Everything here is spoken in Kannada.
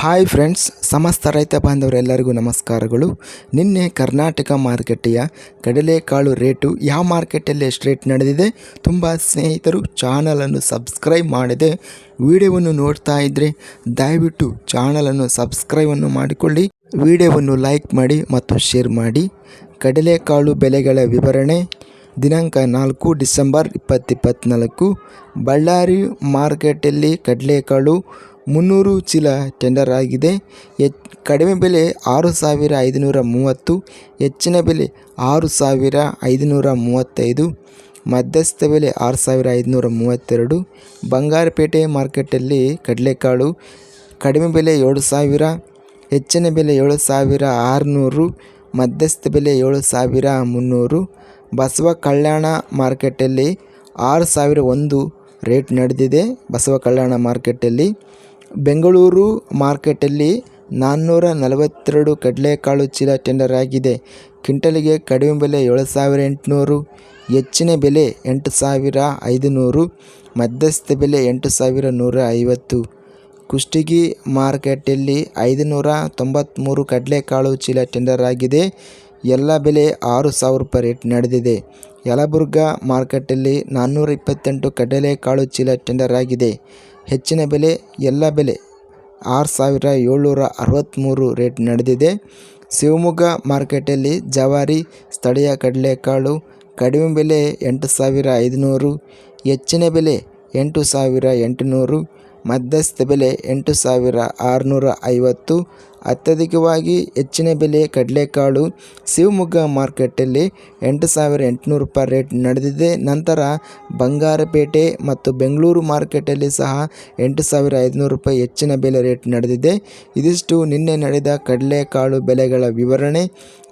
ಹಾಯ್ ಫ್ರೆಂಡ್ಸ್ ಸಮಸ್ತ ರೈತ ಬಾಂಧವರೆಲ್ಲರಿಗೂ ನಮಸ್ಕಾರಗಳು. ನಿನ್ನೆ ಕರ್ನಾಟಕ ಮಾರುಕಟ್ಟೆಯ ಕಡಲೆಕಾಳು ರೇಟು ಯಾವ ಮಾರ್ಕೆಟಲ್ಲಿ ಎಷ್ಟು ರೇಟ್ ನಡೆದಿದೆ ತುಂಬ ಸ್ನೇಹಿತರು ಚಾನಲನ್ನು ಸಬ್ಸ್ಕ್ರೈಬ್ ಮಾಡಿದೆ. ವಿಡಿಯೋವನ್ನು ನೋಡ್ತಾ ಇದ್ದರೆ ದಯವಿಟ್ಟು ಚಾನಲನ್ನು ಸಬ್ಸ್ಕ್ರೈಬನ್ನು ಮಾಡಿಕೊಳ್ಳಿ. ವಿಡಿಯೋವನ್ನು ಲೈಕ್ ಮಾಡಿ ಮತ್ತು ಶೇರ್ ಮಾಡಿ. ಕಡಲೆಕಾಳು ಬೆಲೆಗಳ ವಿವರಣೆ. ದಿನಾಂಕ ನಾಲ್ಕು ಡಿಸೆಂಬರ್ ಇಪ್ಪತ್ತಿಪ್ಪತ್ತ್ನಾಲ್ಕು ಬಳ್ಳಾರಿ ಮಾರ್ಕೆಟಲ್ಲಿ ಕಡಲೆಕಾಳು ಮುನ್ನೂರು ಚೀಲ ಟೆಂಡರ್ ಆಗಿದೆ. ಹೆಚ್ ಕಡಿಮೆ ಬೆಲೆ ಆರು ಸಾವಿರ ಐದುನೂರ ಮೂವತ್ತು, ಹೆಚ್ಚಿನ ಬೆಲೆ ಆರು ಸಾವಿರ ಐದುನೂರ ಮೂವತ್ತೈದು, ಮಧ್ಯಸ್ಥ ಬೆಲೆ ಆರು ಸಾವಿರ ಐದುನೂರ ಮೂವತ್ತೆರಡು. ಬಂಗಾರಪೇಟೆ ಮಾರ್ಕೆಟಲ್ಲಿ ಕಡಲೆಕಾಳು ಕಡಿಮೆ ಬೆಲೆ ಏಳು ಸಾವಿರ, ಹೆಚ್ಚಿನ ಬೆಲೆ ಏಳು ಸಾವಿರ ಆರುನೂರು, ಮಧ್ಯಸ್ಥ ಬೆಲೆ ಏಳು ಸಾವಿರ ಮುನ್ನೂರು. ಬಸವ ಕಲ್ಯಾಣ ಮಾರ್ಕೆಟಲ್ಲಿ ಆರು ಸಾವಿರ ಒಂದು ರೇಟ್ ನಡೆದಿದೆ. ಬಸವ ಕಲ್ಯಾಣ ಮಾರ್ಕೆಟಲ್ಲಿ ಬೆಂಗಳೂರು ಮಾರ್ಕೆಟಲ್ಲಿ ನಾನ್ನೂರ ನಲವತ್ತೆರಡು ಕಡಲೆಕಾಳು ಚೀಲ ಟೆಂಡರ್ ಆಗಿದೆ. ಕ್ವಿಂಟಲಿಗೆ ಕಡಿಮೆ ಬೆಲೆ ಏಳು ಸಾವಿರ ಎಂಟುನೂರು, ಹೆಚ್ಚಿನ ಬೆಲೆ ಎಂಟು ಸಾವಿರ ಐದುನೂರು, ಮಧ್ಯಸ್ಥ ಬೆಲೆ ಎಂಟು ಸಾವಿರ ನೂರ ಐವತ್ತು ಕುಷ್ಟಗಿ ಮಾರ್ಕೆಟಲ್ಲಿ ಐದುನೂರ ತೊಂಬತ್ತ್ಮೂರು ಕಡಲೆಕಾಳು ಚೀಲ ಟೆಂಡರ್ ಆಗಿದೆ. ಎಲ್ಲ ಬೆಲೆ ಆರು ಸಾವಿರ ರೂಪಾಯಿ ರೇಟ್ ನಡೆದಿದೆ. ಯಲಬುರ್ಗಾ ಮಾರ್ಕೆಟಲ್ಲಿ ನಾನ್ನೂರ ಇಪ್ಪತ್ತೆಂಟು ಕಡಲೆಕಾಳು ಚೀಲ ಟೆಂಡರ್ ಆಗಿದೆ. ಹೆಚ್ಚಿನ ಬೆಲೆ, ಎಲ್ಲ ಬೆಲೆ ಆರು ಸಾವಿರ ಏಳ್ನೂರ ಅರವತ್ತ್ಮೂರು ರೇಟ್ ನಡೆದಿದೆ. ಶಿವಮೊಗ್ಗ ಮಾರ್ಕೆಟಲ್ಲಿ ಜವಾರಿ, ಸ್ಥಳೀಯ ಕಡಲೆಕಾಳು ಕಡಿಮೆ ಬೆಲೆ ಎಂಟು ಸಾವಿರ ಐದುನೂರು, ಹೆಚ್ಚಿನ ಬೆಲೆ ಎಂಟು ಸಾವಿರ ಎಂಟುನೂರು, ಮಧ್ಯಸ್ಥ ಬೆಲೆ ಎಂಟು ಸಾವಿರ ಆರುನೂರ ಐವತ್ತು ಅತ್ಯಧಿಕವಾಗಿ ಹೆಚ್ಚಿನ ಬೆಲೆ ಕಡಲೆಕಾಳು ಶಿವಮೊಗ್ಗ ಮಾರ್ಕೆಟಲ್ಲಿ ಎಂಟು ಸಾವಿರ ಎಂಟುನೂರು ರೂಪಾಯಿ ರೇಟ್ ನಡೆದಿದೆ. ನಂತರ ಬಂಗಾರಪೇಟೆ ಮತ್ತು ಬೆಂಗಳೂರು ಮಾರ್ಕೆಟಲ್ಲಿ ಸಹ ಎಂಟು ಸಾವಿರ ಐದುನೂರು ರೂಪಾಯಿ ಹೆಚ್ಚಿನ ಬೆಲೆ ರೇಟ್ ನಡೆದಿದೆ. ಇದಿಷ್ಟು ನಿನ್ನೆ ನಡೆದ ಕಡಲೆಕಾಳು ಬೆಲೆಗಳ ವಿವರಣೆ.